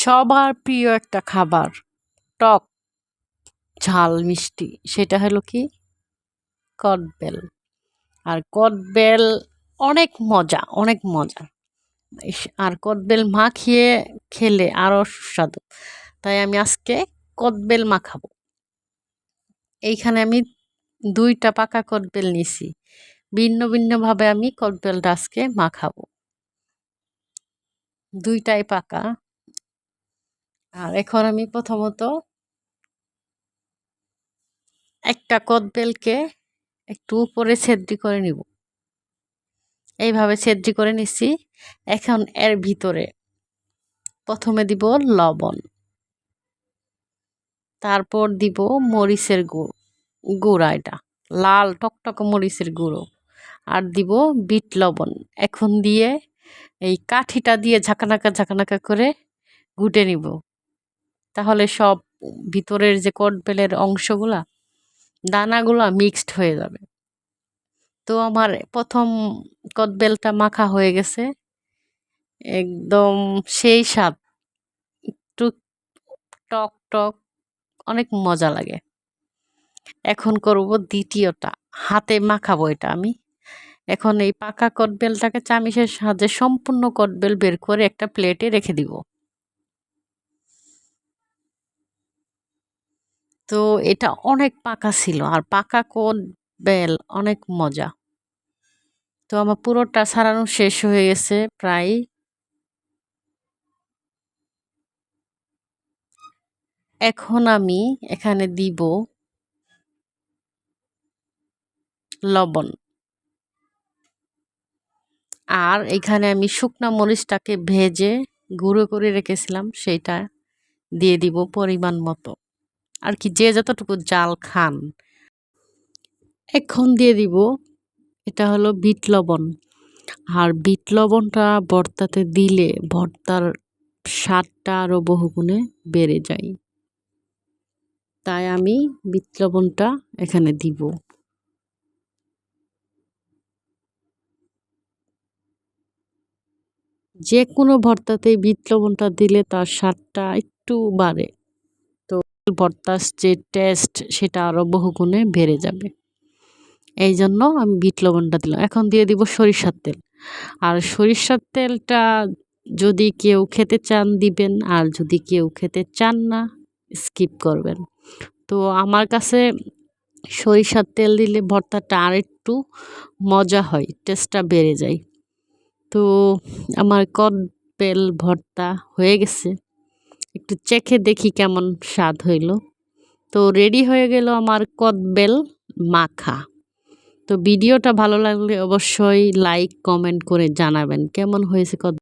সবার প্রিয় একটা খাবার, টক ঝাল মিষ্টি, সেটা হলো কি? কদবেল। আর কদবেল অনেক মজা অনেক মজা। আর কদবেল মাখিয়ে খেলে আরও সুস্বাদু। তাই আমি আজকে কদবেল মাখাবো এইখানে আমি দুইটা পাকা কদবেল নিছি। ভিন্ন ভিন্নভাবে আমি কদবেলটা আজকে মাখাবো দুইটাই পাকা। আর এখন আমি প্রথমত একটা কদবেলকে একটু উপরে ছেদ্রি করে নিব। এইভাবে ছেদ্রি করে নিছি এখন এর ভিতরে প্রথমে দিব লবণ, তারপর দিব মরিচের গুঁড়ো গুঁড়া এটা, লাল টকটক মরিচের গুঁড়ো, আর দিব বিট লবণ। এখন দিয়ে এই কাঠিটা দিয়ে ঝাঁকানাকা ঝাঁকানাকা করে ঘুটে নিব। তাহলে সব ভিতরের যে কটবেলের অংশগুলা, দানাগুলা মিক্সড হয়ে যাবে। তো আমার প্রথম কদবেলটা মাখা হয়ে গেছে। একদম সেই স্বাদ, একটু টক টক, অনেক মজা লাগে। এখন করব দ্বিতীয়টা, হাতে মাখাবো এটা আমি। এখন এই পাকা কটবেলটাকে চামিচের সাহায্যে সম্পূর্ণ কটবেল বের করে একটা প্লেটে রেখে দিব। তো এটা অনেক পাকা ছিল আর পাকা কোন বেল অনেক মজা। তো আমার পুরোটা ছাড়ানো শেষ হয়ে গেছে প্রায়। এখন আমি এখানে দিব লবণ। আর এখানে আমি শুকনা মরিচটাকে ভেজে গুঁড়ো করে রেখেছিলাম সেইটা দিয়ে দিব পরিমাণ মতো। আর কি যে যতটুকু জাল খান। এখন দিয়ে দিব, এটা হলো বিট লবণ। আর বিট লবণটা ভর্তাতে দিলে ভর্তার স্বাদটা আরও বহুগুণে বেড়ে যায়। তাই আমি বিট লবণটা এখানে দিব। যে কোনো ভর্তাতেই বিট লবণটা দিলে তার স্বাদটা একটু বাড়ে। ভর্তার যে টেস্ট সেটা আরও বহুগুণে বেড়ে যাবে। এই জন্য আমি বিট লবণটা দিলাম। এখন দিয়ে দিব সরিষার তেল। আর সরিষার তেলটা যদি কেউ খেতে চান দিবেন, আর যদি কেউ খেতে চান না স্কিপ করবেন। তো আমার কাছে সরিষার তেল দিলে ভর্তাটা আর একটু মজা হয় টেস্টটা বেড়ে যায়। তো আমার কদবেল ভর্তা হয়ে গেছে। একটু চেখে দেখি কেমন স্বাদ হইল। তো রেডি হয়ে গেল আমার কদবেল মাখা। তো ভিডিওটা ভালো লাগলে অবশ্যই লাইক কমেন্ট করে জানাবেন। কেমন হয়েছে কদ